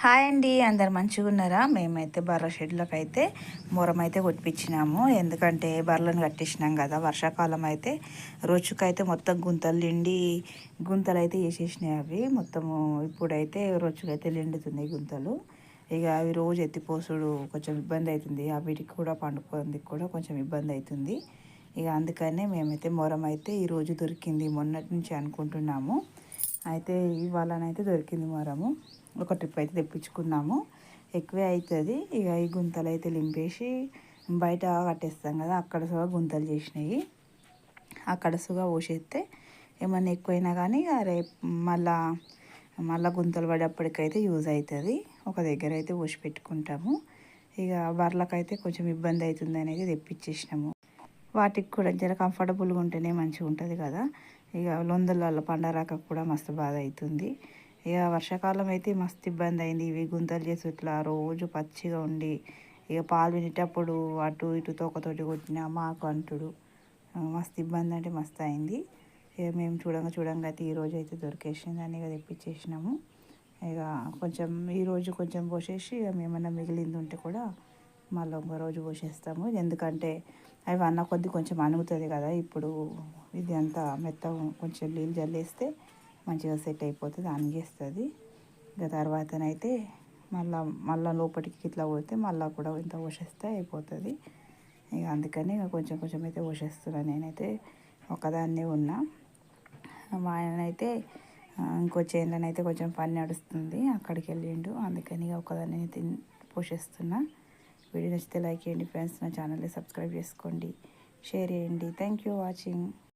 Hi అండి అందరు మంచిగా ఉన్నారా? మేమైతే బర్ర షెడ్లకు అయితే మొరం అయితే కొట్టించినాము ఎందుకంటే బర్రెలను కట్టేసినాం కదా వర్షాకాలం అయితే రొచ్చుకైతే మొత్తం గుంతలు నిండి గుంతలు అయితే వేసేసినాయి అవి. మొత్తము ఇప్పుడైతే రొచ్చుకైతే నిండుతుంది గుంతలు. ఇక అవి రోజు ఎత్తిపోసుడు కొంచెం ఇబ్బంది అవుతుంది. ఆ వీటికి కూడా పండుకోవడానికి కూడా కొంచెం ఇబ్బంది అవుతుంది. ఇక అందుకనే మేమైతే మొరం అయితే ఈరోజు దొరికింది మొన్నటి నుంచి అనుకుంటున్నాము. అయితే ఇవాళనైతే దొరికింది మరము. ఒక ట్రిప్ అయితే తెప్పించుకున్నాము. ఎక్కువే అవుతుంది ఇక ఈ గుంతలు అయితే లింపేసి బయట కట్టేస్తాం కదా అక్కడ సుగా గుంతలు చేసినాయి. అక్కడ సుగా పోసేస్తే ఏమన్నా ఎక్కువైనా కానీ రేపు మళ్ళా మళ్ళీ గుంతలు పడేప్పటికైతే యూజ్ అవుతుంది ఒక దగ్గర అయితే పోసి పెట్టుకుంటాము. ఇక బర్రెలకైతే కొంచెం ఇబ్బంది అవుతుంది అనేది తెప్పించేసినాము. వాటికి కూడా జర కంఫర్టబుల్గా ఉంటేనే మంచిగా ఉంటుంది కదా. ఇక లొందల పండరాక కూడా మస్తు బాధ అవుతుంది ఇక వర్షాకాలం అయితే మస్తు ఇబ్బంది అయింది. ఇవి గుంతలు చేసి ఇట్లా రోజు పచ్చిగా ఉండి ఇక పాలు వినేటప్పుడు అటు ఇటు తోకతోటి కొట్టిన మాకు అంటుడు. మస్తు ఇబ్బంది అంటే మస్తు అయింది. ఇక మేము చూడంగా చూడంగా అయితే ఈరోజు అయితే దొరికేసింది అని ఇక తెప్పించేసినాము. ఇక కొంచెం ఈరోజు కొంచెం పోసేసి ఇక మేమన్నా మిగిలింది ఉంటే కూడా మళ్ళీ ఇంకో రోజు పోసేస్తాము. ఎందుకంటే అవి అన్న కొద్ది కొంచెం అణుగుతుంది కదా ఇప్పుడు ఇది అంతా మెత్త కొంచెం నీళ్ళు జల్లేస్తే మంచిగా సెట్ అయిపోతుంది అణిగేస్తుంది. ఇక తర్వాతనైతే మళ్ళా మళ్ళీ లోపలికి ఇట్లా పోతే మళ్ళీ కూడా ఇంత పోసేస్తే అయిపోతుంది. ఇక అందుకని కొంచెం కొంచెం అయితే పోసేస్తున్నాను నేనైతే ఒకదాన్నే ఉన్నా. మా ఆయన అయితే ఇంకో చేనులోనైతే కొంచెం పని నడుస్తుంది అక్కడికి వెళ్ళిండు. అందుకని ఇక ఒకదాన్ని పోషిస్తున్నా వీడియో నచ్చితే లైక్ చేయండి ఫ్రెండ్స్ నా ఛానల్ని సబ్స్క్రైబ్ చేసుకోండి. షేర్ చేయండి. Thank you watching